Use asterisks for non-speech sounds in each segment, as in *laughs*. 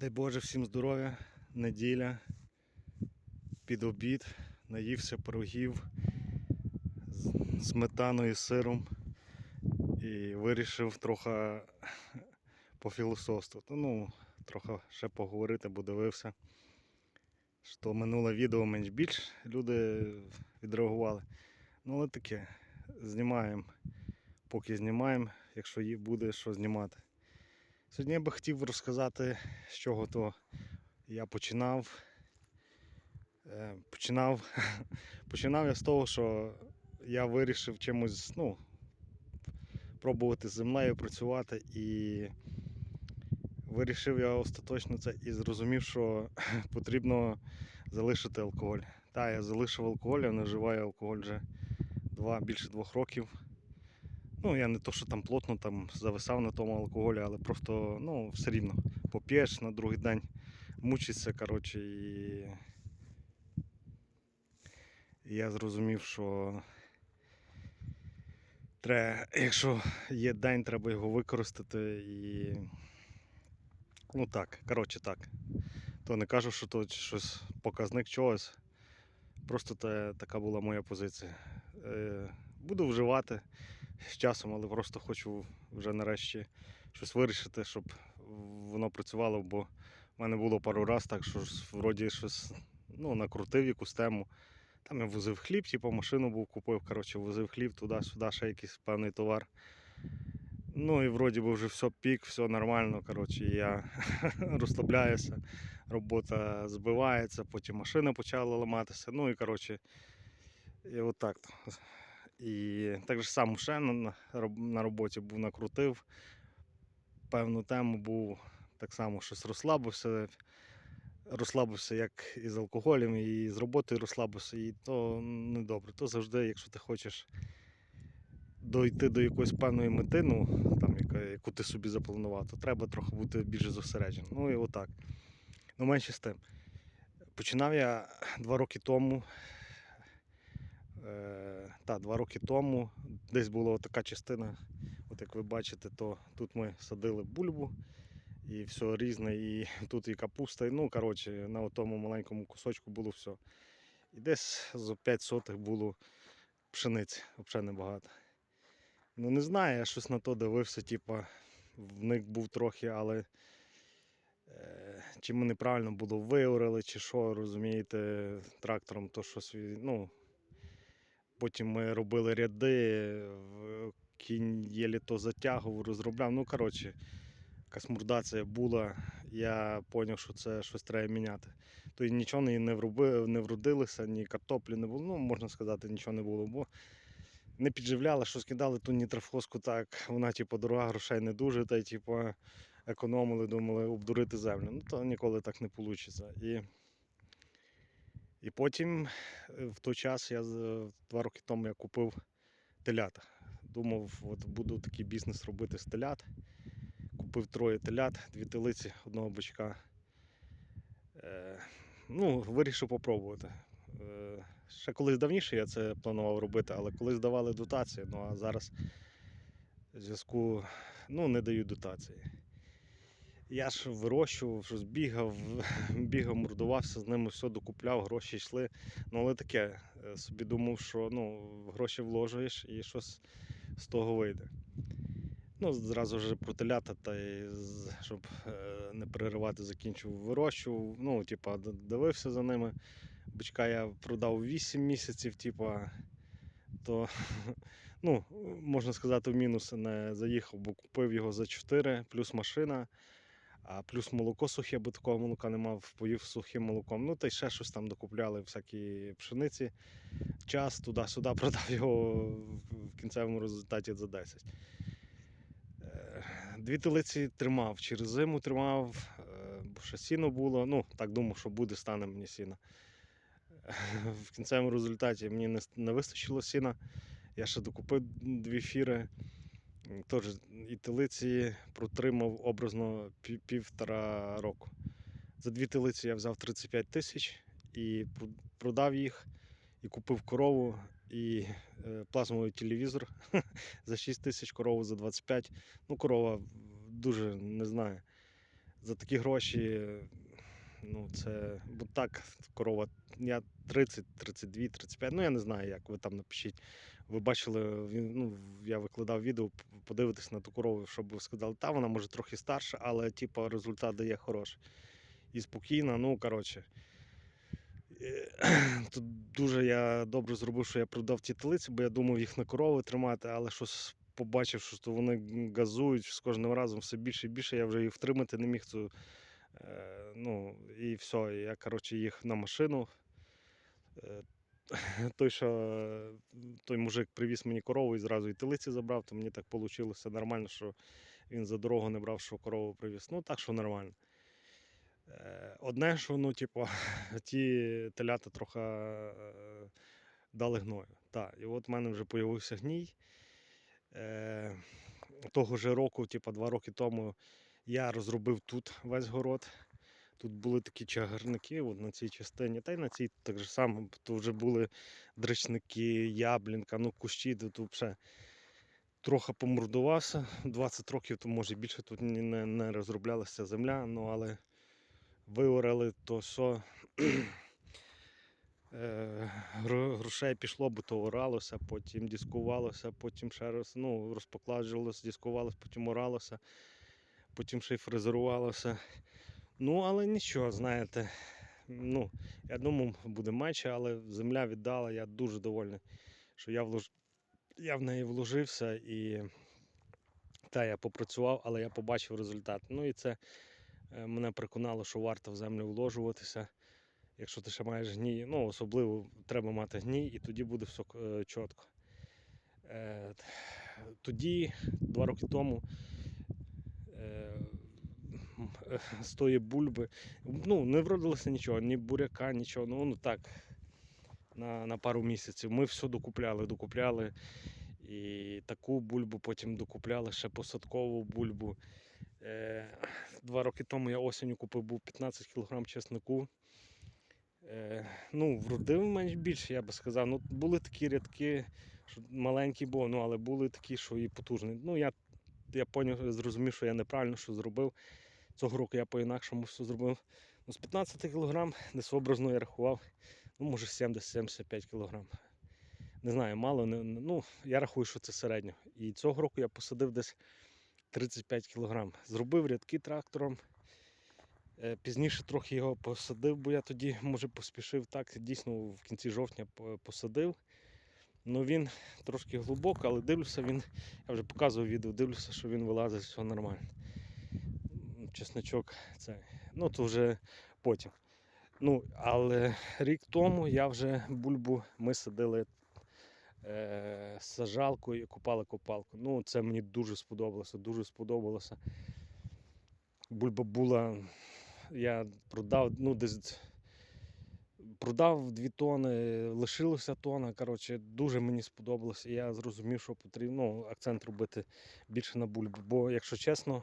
Дай Боже всім здоров'я, неділя, під обід, наївся пирогів з сметаною, сиром і вирішив трохи пофілософствувати. Ну, трохи ще поговорити, бо дивився, що минуле відео менш більш люди відреагували. Ну, але таке, знімаємо, поки знімаємо, якщо буде що знімати. Сьогодні я би хотів розказати, з чого то я починав. Е, Починав, *laughs* починав я з того, що я вирішив чимось ну, пробувати з землею працювати і вирішив я остаточно це і зрозумів, що *laughs* потрібно залишити алкоголь. Так, я залишив алкоголь, я не вживаю алкоголь вже два, більше двох років. Ну, я не то, що там плотно там зависав на тому алкоголі, але просто ну, все рівно поп'єш на другий день, мучишся, коротше, і... я зрозумів, що треба, якщо є день, треба його використати і. Ну так, коротше так. То не кажу, що то щось показник чогось. Просто те, така була моя позиція. Е, буду вживати з часом, але просто хочу вже нарешті щось вирішити, щоб воно працювало, бо в мене було пару разів так, що вроді щось ну, накрутив якусь тему. Там я возив хліб, типу машину був купив, коротше, возив хліб туди-сюди, ще якийсь певний товар. Ну і вроді би вже все пік, все нормально. Коротше, я *laughs* розслабляюся, робота збивається, потім машина почала ламатися. Ну і коротше, і отак. І так же само ще на, на роб- на роботі був накрутив. Певну тему був так само щось розслабився. Розслабився як і з алкоголем, і з роботою розслабився, і то не добре. То завжди, якщо ти хочеш дойти до якоїсь певної мети, ну, там, яку ти собі запланував, то треба трохи бути більш зосередженим. Ну і отак. Ну, менше з тим. Починав я два роки тому. Е, та, два роки тому десь була така частина, от як ви бачите, то тут ми садили бульбу і все різне, і *laughs* тут і капуста, і, ну, коротше, на тому маленькому кусочку було все. І десь за 5 сотих було пшениці, взагалі небагато. Ну не знаю, я щось на то дивився, типа, вник був трохи, але е, чи ми неправильно було виорали, чи що, розумієте, трактором, то щось, ну, потім ми робили ряди, в- кінь єлі то затягував, розробляв. Ну, коротше, якась мурдація була, я зрозумів, що це щось треба міняти. То й нічого не, не, не вродилося, ні картоплі не було, ну, можна сказати, нічого не було. Бо не підживляли, що скидали ту нітрофоску так, вона типу дорога, грошей не дуже, та й типу економили, думали обдурити землю. Ну то ніколи так не вийде. І потім е, в той час я два роки тому я купив телята. Думав, от буду такий бізнес робити з телят. Купив троє телят, дві телиці, одного бичка. Е, ну, вирішив попробувати. Е, Ще колись давніше я це планував робити, але колись давали дотації, ну а зараз в зв'язку ну, не дають дотації. Я ж вирощував, щось бігав, *laughs* бігав, мордувався з ними, все докупляв, гроші йшли. Ну, але таке, е, собі думав, що ну, гроші вложуєш і щось з того вийде. Ну, зразу вже про телята, та й щоб е, не переривати, закінчив вирощував. Ну, типа, дивився за ними. Бичка я продав 8 місяців, типа, то, *laughs* ну, можна сказати, в мінус не заїхав, бо купив його за 4, плюс машина, а плюс молоко сухе, бо такого молока не мав, поїв сухим молоком. Ну, та й ще щось там докупляли, всякі пшениці. Час туди-сюди *laughs* продав його в кінцевому результаті за 10. Е, Дві телиці тримав, через зиму тримав, е, бо ще сіно було. Ну, так думав, що буде, стане мені сіно. В кінцевому результаті мені не вистачило сіна. Я ще докупив дві фіри. М, Теж і протримав образно півтора року. За дві телиці я взяв 35 тисяч і продав їх, і купив корову і е, плазмовий телевізор *laughs* за 6 тисяч, корову за 25. Ну, корова дуже не знаю. за такі гроші, ну це бо так, корова. Я 30, 32, 35, ну я не знаю, як ви там напишіть. Ви бачили, він, ну, я викладав відео, подивитись на ту корову, щоб ви сказали, та вона може трохи старша, але типу, результат дає хороший. І спокійно, ну коротше. Е, *clears throat* Тут дуже я добре зробив, що я продав ті телиці, бо я думав їх на корови тримати, але щось побачив, що то вони газують з кожним разом все більше і більше. Я вже їх втримати не міг. Цю, е, ну, і все. Я коротше, їх на машину. *laughs* Той, що той мужик привіз мені корову і зразу і телиці забрав, то мені так вийшло нормально, що він за дорогу не брав, що корову привіз. Ну так, що нормально. Е, Одне, що ну, типу, *laughs* ті телята трохи е, дали гною. Так, і от в мене вже з'явився гній. Е, того ж року, типу, два роки тому, я розробив тут весь город. Тут були такі чагарники от на цій частині, та й на цій так же само. То вже були дричники, яблінка, ну кущі, тут взагалі трохи помордувався. 20 років, то може більше тут не, не розроблялася земля, ну але виорали то все. *clears throat* Е, Грошей пішло, бо то оралося, потім дискувалося, потім ще раз ну, розпокладжувалося, дискувалося, потім оралося, потім ще й фрезерувалося. Ну, але нічого, знаєте. Ну, я думав, буде менше, але земля віддала, я дуже довольний, що я, влож... я в неї вложився і та я попрацював, але я побачив результат. Ну і це е, мене переконало, що варто в землю вложуватися. Якщо ти ще маєш гній, ну особливо треба мати гній, і тоді буде все е, чітко. Е, тоді, два роки тому, *laughs* з тої бульби, ну, не вродилося нічого, ні буряка, нічого. Ну, ну так, на, на пару місяців. Ми все докупляли, докупляли. І таку бульбу потім докупляли, ще посадкову бульбу. Е, два роки тому я осінню купив був 15 кг чеснику. Е, ну, вродив менш більше, я би сказав. Ну, були такі рядки, що маленький був, ну, але були такі, що і потужні. Ну, я, я поняв, зрозумів, що я неправильно що зробив. Цього року я по-інакшому все зробив. Ну, з 15 кг, десь образно я рахував, ну, може 70-75 кг. Не знаю, мало, не- ну, я рахую, що це середньо. І цього року я посадив десь 35 кг. Зробив рядки трактором. Е, Пізніше трохи його посадив, бо я тоді, може, поспішив так. Дійсно, в кінці жовтня посадив. Ну він трошки глибоко, але дивлюся, він, я вже показував відео, дивлюся, що він вилазить, все нормально. Чесночок це. Ну, то вже потім. Ну, але рік тому я вже бульбу ми садили е, сажалкою і купали копалку. Ну, це мені дуже сподобалося, дуже сподобалося. Бульба була, я продав, ну, десь продав дві тони, лишилося тона. Коротше, дуже мені сподобалося. Я зрозумів, що потрібно ну, акцент робити більше на бульбу. Бо, якщо чесно,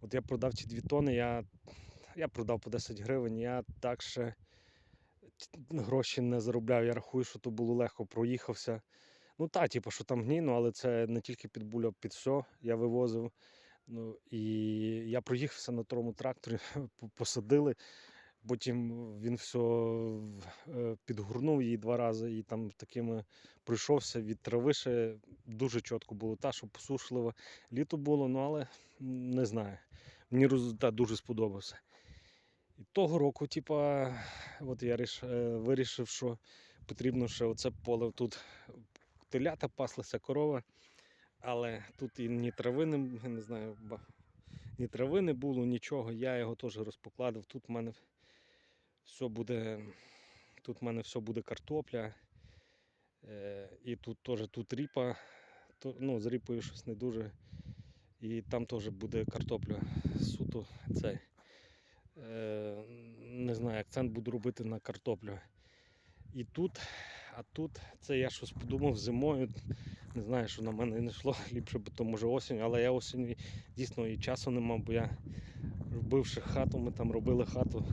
от я продав ці дві тони, я, я продав по 10 гривень, я так ще гроші не заробляв. Я рахую, що то було легко, проїхався. Ну та, типу, що там гніно, але це не тільки під буля, під все я вивозив. Ну, і я проїхався на тому тракторі, *laughs* посадили. Потім він все підгорнув її два рази і там такими пройшовся від трави ще дуже чітко було. Та, що посушливо літо було, ну але не знаю. Мені результат дуже сподобався. І того року, типа, от я ріш, е, вирішив, що потрібно ще оце поле тут телята паслися, корова, але тут і ні трави не, не знаю, ні трави не було, нічого. Я його теж розпокладив. Тут в мене все буде, тут в мене все буде картопля. Е, і тут теж тут ріпа. Ну, з ріпою щось не дуже. І там теж буде картопля суто цей. Е, не знаю, акцент буду робити на картоплю. І тут, а тут це я щось подумав зимою. Не знаю, що на мене не йшло *laughs* ліпше, бо то може осінь, але я осінь дійсно і часу не мав, бо я робивши хату, ми там робили хату.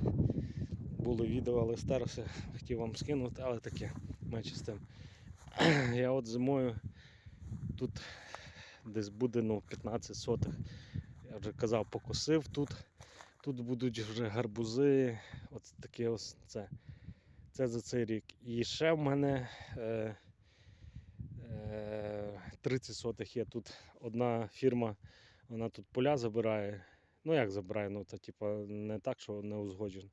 Було відео, але старався, хотів вам скинути, але таке менше. *clears throat* Я от зимою тут десь буде ну, 15 сотих. Я вже казав, покосив тут. Тут будуть вже гарбузи. От таке ось це. Це за цей рік. І ще в мене е, е, 30 сотих є. Тут одна фірма, вона тут поля забирає. Ну як забирає, ну це типа не так, що не узгоджено.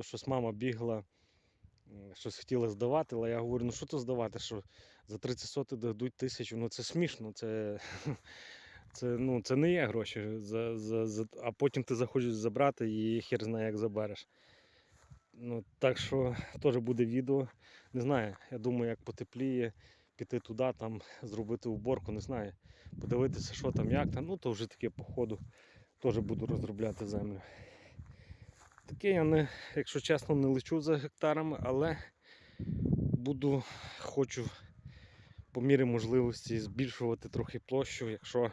То щось мама бігла, щось хотіла здавати, але я говорю, ну що то здавати, що за 30 сотих дадуть тисячу, ну це смішно, це, *laughs* це, ну, це не є гроші. За, за, за, а потім ти захочеш забрати і хер знає, як забереш. Ну, так що теж буде відео. Не знаю, я думаю, як потепліє, піти туди, там, зробити уборку, не знаю. Подивитися, що там, як там. Ну, то вже таке по ходу. Теж буду розробляти землю. Таке я не, якщо чесно, не лечу за гектарами, але буду, хочу по мірі можливості збільшувати трохи площу, якщо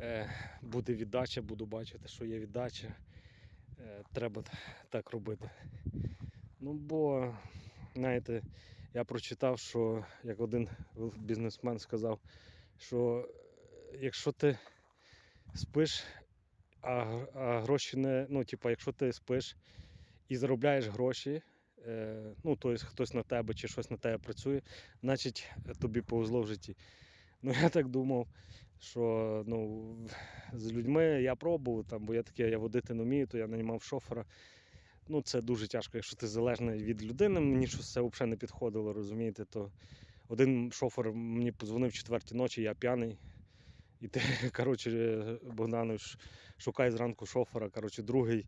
е, буде віддача, буду бачити, що є віддача. Е, треба так робити. Ну, бо, знаєте, я прочитав, що як один бізнесмен сказав, що е, якщо ти спиш, а, гроші не. Ну, типа, якщо ти спиш і заробляєш гроші, е, ну, тобто хтось на тебе чи щось на тебе працює, значить тобі повезло в житті. *laughs* Ну, я так думав, що ну, з людьми я пробував, там, бо я таке, я водити не вмію, то я наймав шофера. Ну, це дуже тяжко, якщо ти залежний від людини, мені щось це взагалі не підходило, розумієте, то один шофер мені подзвонив четвертій ночі, я п'яний. І ти, *laughs* коротше, Богданович, шукай зранку шофера. Коротше, другий,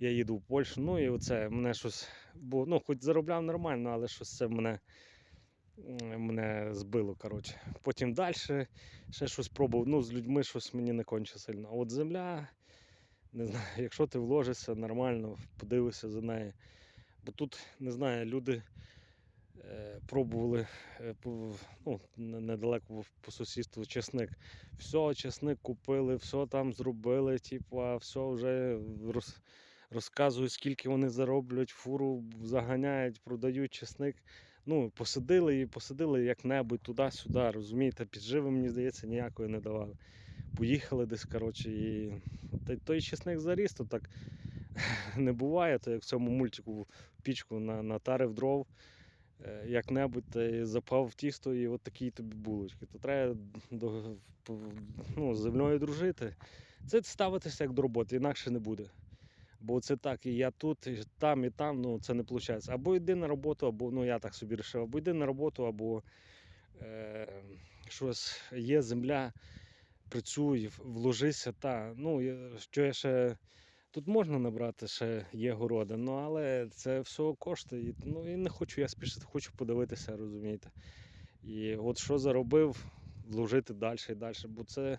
я їду в Польщу. Ну і оце мене щось. Бо, ну, хоч заробляв нормально, але щось це мене, мене збило. Коротше. Потім далі ще щось пробував. Ну, з людьми щось мені не конче сильно. А от земля, не знаю, *laughs* якщо ти вложишся нормально, подивишся за нею. Бо тут, не знаю, люди пробували е, ну, недалеко по сусідству чесник. Все, чесник купили, все там зробили, типу, все вже роз, розказують, скільки вони зароблять, фуру заганяють, продають чесник. Ну, посадили і посадили як-небудь туди-сюди, розумієте, підживи, мені здається, ніякої не давали. Поїхали десь, коротше, і той, той чесник заріс, то так *laughs* не буває, то як в цьому мультику пічку на, натарив дров, е, як-небудь та запав в тісто і от такі тобі булочки. То треба до, ну, з землею дружити. Це ставитися як до роботи, інакше не буде. Бо це так, і я тут, і там, і там, ну це не виходить. Або йди на роботу, або ну я так собі вирішив, або йди на роботу, або е, щось є земля, працюй, вложися та. Ну, що я ще. Тут можна набрати ще є городи, ну але це все коштує. Ну і не хочу я спішити, хочу подивитися, розумієте. І от що заробив, вложити далі і далі. Бо це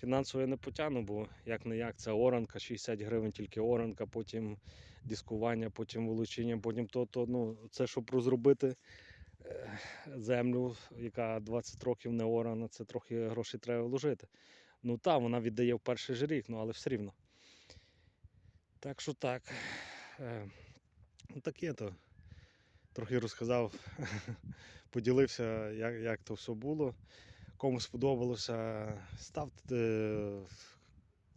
фінансово я не потягну, бо як не як, це оранка, 60 гривень тільки оранка, потім дискування, потім вилучення, потім то, то ну, це щоб розробити е, землю, яка 20 років не орана, це трохи грошей треба вложити. Ну так, вона віддає в перший же рік, ну але все рівно. Так що так. Е, ну таке то. Трохи розказав, *laughs* поділився, як, як то все було. Кому сподобалося, ставте е,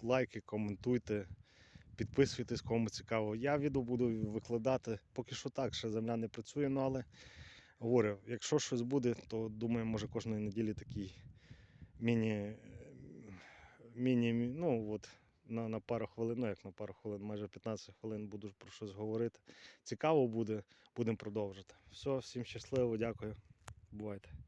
лайки, коментуйте, підписуйтесь, кому цікаво. Я відео буду викладати. Поки що так, ще земля не працює, ну але говорю, якщо щось буде, то думаю, може кожної неділі такий міні, міні, ну от на, на пару хвилин, ну як на пару хвилин, майже 15 хвилин буду про щось говорити. Цікаво буде, будемо продовжити. Все, всім щасливо, дякую. Бувайте.